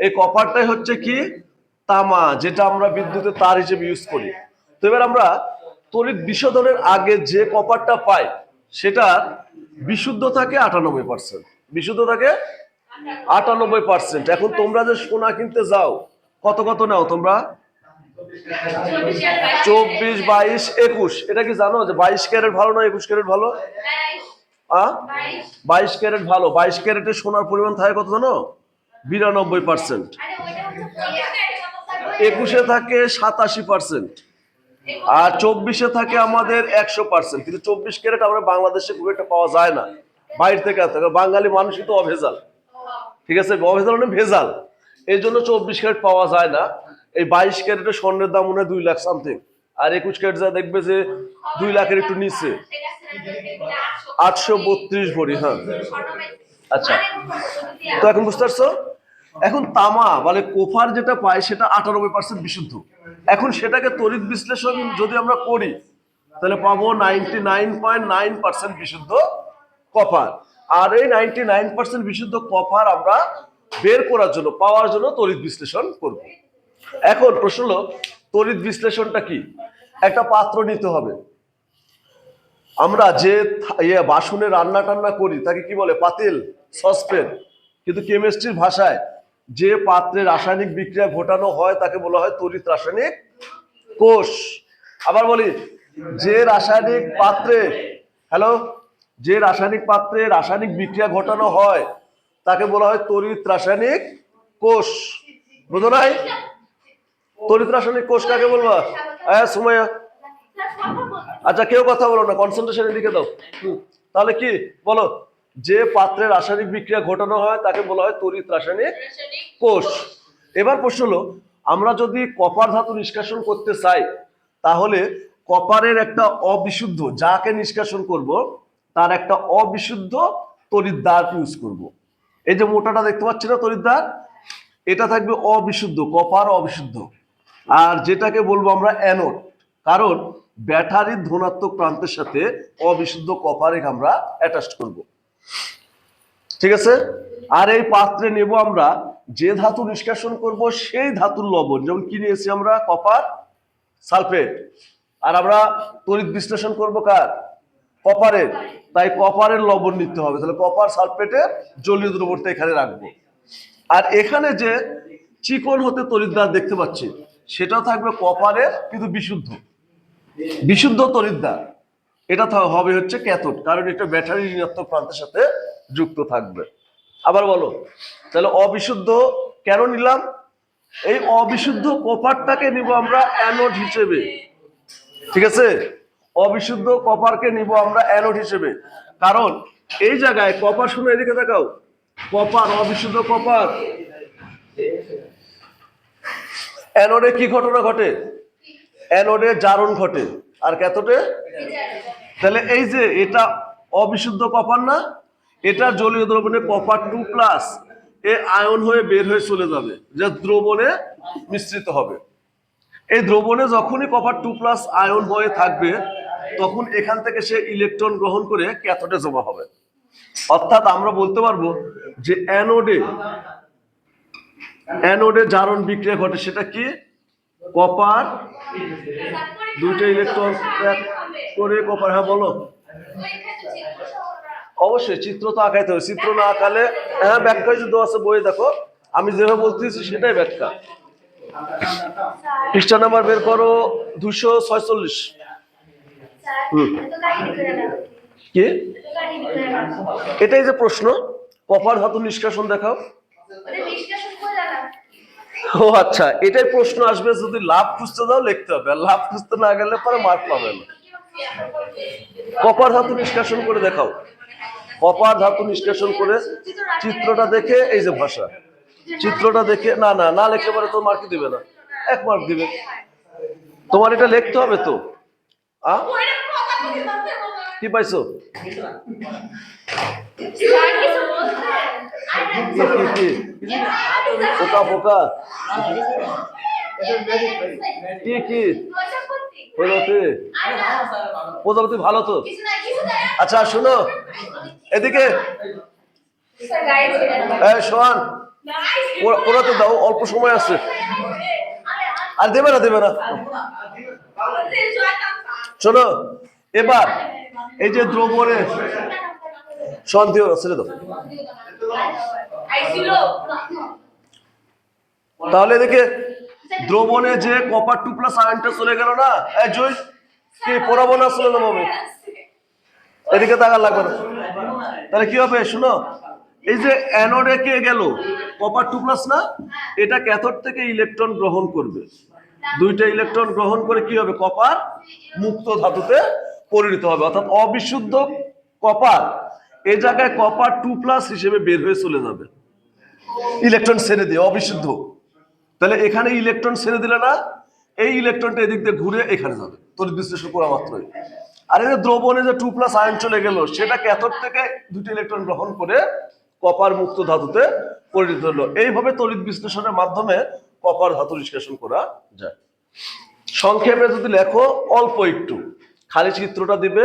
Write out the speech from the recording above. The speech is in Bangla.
এই কপারটাই হচ্ছে কি? তামা যেটা আমরা বিদ্যুতের তার হিসেবে ইউজ করি। তো এবার আমরা তড়িৎ বিশোধনের আগে যে কপারটা পাই সেটা বিশুদ্ধ থাকে আটানব্বই পার্সেন্ট বিশুদ্ধ থাকে আটানব্বই পার্সেন্ট এখন তোমরা যে সোনা কিনতে যাও কত কত নাও তোমরা? চব্বিশ বাইশ একুশ। এটা কি জানো যে বাইশ ক্যারেট ভালো না একুশ ক্যারেট ভালো? আ? বাইশ। ক্যারেট ভালো। বাইশ ক্যারেটের সোনার পরিমাণ থাকে কত জানো? বিরানব্বই পার্সেন্ট একুশে থাকে সাতাশি পার্সেন্ট আর চব্বিশে থাকে আমাদের একশো পার্সেন্ট কিন্তু চব্বিশ ক্যারেট আমরা বাংলাদেশে খুব একটা পাওয়া যায় না। বাইরে থেকে হয়। বাঙালি মানুষই তো অভেজাল। ঠিক আছে? অভেজাল মানে ভেজাল। এই জন্য চব্বিশ ক্যারেট পাওয়া যায় না। এই বাইশ ক্যারেটের স্বর্ণের দাম মনে হয় দুই লাখ সামথিং আর একুশ ক্যারেট যা দেখবে যে দুই লাখের একটু নিচে। আটশো বত্রিশ ভরি হ্যাঁ। আচ্ছা। তো এখন বুঝতে পারছ? এখন তামা মানে কোফার যেটা পাই সেটা আটানব্বই পার্সেন্ট বিশুদ্ধ। এখন সেটাকে তড়িৎ বিশ্লেষণ যদি আমরা করি, তাহলে পাবো ninety nine point nine percent বিশুদ্ধ কপার। আর এই নাইনটি নাইন পার্সেন্ট বিশুদ্ধ কপার আমরা বের করার জন্য, পাওয়ার জন্য তড়িৎ বিশ্লেষণ করব। এখন প্রশ্ন হলো, তড়িৎ বিশ্লেষণটা কি? একটা পাত্র নিতে হবে। আমরা যে ইয়ে বাসনে রান্না টান্না করি, তাকে কি বলে? পাতিল সসপেন কিন্তু কেমিস্ট্রির ভাষায় যে পাত্রে রাসায়নিক বিক্রিয়া ঘটানো হয়, তাকে বলা হয় তড়িৎ রাসায়নিক কোষ। আবার বলি, যে রাসায়নিক পাত্রে, হ্যালো? যে রাসায়নিক পাত্রে রাসায়নিক বিক্রিয়া ঘটানো হয়, তাকে বলা হয় তড়িৎ রাসায়নিক কোষ। বুঝো নাই? তড়িৎ রাসায়নিক কোষ কাকে বলবা? হ্যাঁ সুমাইয়া। আচ্ছা কেউ কথা বলো না কনসেন্ট্রেশনের দিকে দাও। তাহলে কি? বলো। যে পাত্রে রাসায়নিক বিক্রিয়া ঘটানো হয় তাকে বলা হয় তড়িৎ রাসায়নিক কোষ। এবার প্রশ্ন হলো আমরা যদি কপার ধাতু নিষ্কাশন করতে চাই তাহলে কপারের একটা অবিশুদ্ধ যাকে নিষ্কাশন করব তার একটা অবিশুদ্ধ তড়িৎদ্বার ইউজ করব। এই যে মোটাটা দেখতে পাচ্ছি না তড়িৎদ্বার এটা থাকবে অবিশুদ্ধ কপার অবিশুদ্ধ। আর যেটাকে বলব আমরা অ্যানোড কারণ ব্যাটারির ধনাত্মক প্রান্তের সাথে অবিশুদ্ধ কপারে আমরা অ্যাটাচ করব। ঠিক আছে? আর এই পাত্রে নেব আমরা যে ধাতু নিষ্কাশন করব, সেই ধাতুর লবণ। যেমন কি নিয়েছি আমরা? Copper, sulphate. আর আমরা তড়িৎ বিশ্লেষণ করব কার? কপারের। তাই কপারের লবণ নিতে হবে। তাহলে কপার সালফেটের জলীয় দ্রবণটা এখানে রাখব। আর এখানে যে চিকন হতে তড়িৎদ্বার দেখতে পাচ্ছি, সেটাও থাকবে কপারের, কিন্তু বিশুদ্ধ। বিশুদ্ধ তড়িৎদ্বার এটা হবে হচ্ছে ক্যাথোড, কারণ এটা ব্যাটারি ঋণাত্মক প্রান্তের সাথে যুক্ত থাকবে। আবার বলো, তাহলে অবিশুদ্ধ কেন নিলাম? এই অবিশুদ্ধ কপারটাকে নিব আমরা অ্যানোড হিসেবে। ঠিক আছে? অবিশুদ্ধ কপারকে নিব আমরা অ্যানোড হিসেবে। কারণ এই জায়গায় কপার শুনে এদিকে দেখাও। Copper, অবিশুদ্ধ copper. অ্যানোডে কি ঘটনা ঘটে? অ্যানোডে জারণ ঘটে। আর ক্যাথোডে? তাহলে এই যে এটা অবিশুদ্ধ কপার না, এটা জলীয় দ্রবণে কপার টু প্লাস এ আয়ন হয়ে বের হয়ে চলে যাবে, যা দ্রবণে মিশ্রিত হবে। এই দ্রবণে যখনই কপার টু প্লাস আয়ন হয়ে থাকবে, তখন এখান থেকে সে ইলেকট্রন গ্রহণ করে ক্যাথোডে জমা হবে। অর্থাৎ আমরা বলতে পারব যে অ্যানোডে অ্যানোডে জারণ বিক্রিয়া ঘটে সেটা কি? কপার দুইটা ইলেকট্রন করে কপার হ্যাঁ বলো। অবশ্যই, চিত্র তো আঁকাইতে হবে। চিত্র না আঁকালে হ্যাঁ ব্যাখ্যা যদি আছে বই দেখো, আমি যেভাবে বলতেছি সেটাই ব্যাখ্যা। পৃষ্ঠা নাম্বার বের করো দুশো ছয়চল্লিশ। কি? এটাই যে প্রশ্ন কপার ধাতু নিষ্কাশন দেখাও। ও আচ্ছা এটাই প্রশ্ন আসবে, যদি লাভ খুঁজতে দাও লিখতে হবে। লাভ খুঁজতে না গেলে পরে মার্ক পাবে না। কপার ধাতু নিষ্কাশন করে দেখাও। কপার ধাতু নিষ্কাশন করে চিত্রটা দেখে, এই যে ভাষা। চিত্রটা দেখে, না না না লিখলে পরে তো মার্ক দিবে না। এক মার্ক দিবে। তোমার এটা লিখতে হবে তো। কি পাইছো? পোকা পোকা কি কি? প্রজাপতি প্রজাপতি ভালো তো? আচ্ছা শোনো। এদিকে। সোহান ওরা- ওরাতে দাও, অল্প সময় আছে। আর দেবে না দেবে না। শোনো, এবার এই যে দ্রবণে শান্তি ছেড়ে দাও। তাহলে এদিকে দ্রবণে যে কপার টু প্লাস আয়নটা চলে গেল না? এই জয় কি পড়াবো না শুনে নেব এদিকে তাকার লাগবে না। তাহলে কি হবে শুনো? এই যে অ্যানোডে কে গেল কপার টু প্লাস না? এটা ক্যাথোড থেকে ইলেকট্রন গ্রহণ করবে। দুইটা ইলেকট্রন গ্রহণ করে কি হবে? কপার মুক্ত ধাতুতে পরিণত হবে। অর্থাৎ অবিশুদ্ধ কপার এই জায়গায় কপার টু প্লাস হিসেবে বের হয়ে চলে যাবে। ইলেকট্রন ছেড়ে দিয়ে, অবিশুদ্ধ। তাহলে এখানে ইলেকট্রন ছেড়ে দিলে না, এই ইলেকট্রনটা এদিক দিয়ে ঘুরে এখানে যাবে। তড়িৎ বিশ্লেষণ করা মাত্রই। আর এই যে দ্রবণে যে টু প্লাস আয়ন চলে গেল সেটা ক্যাথোড থেকে দুটি ইলেকট্রন গ্রহণ করে কপার মুক্ত ধাতুতে পরিণত হলো। এইভাবে তড়িৎ বিশ্লেষণের মাধ্যমে কপার ধাতু নিষ্কাশন করা যায়। সংক্ষেপে যদি লেখো, অল্প একটু। খালি চিত্রটা দিবে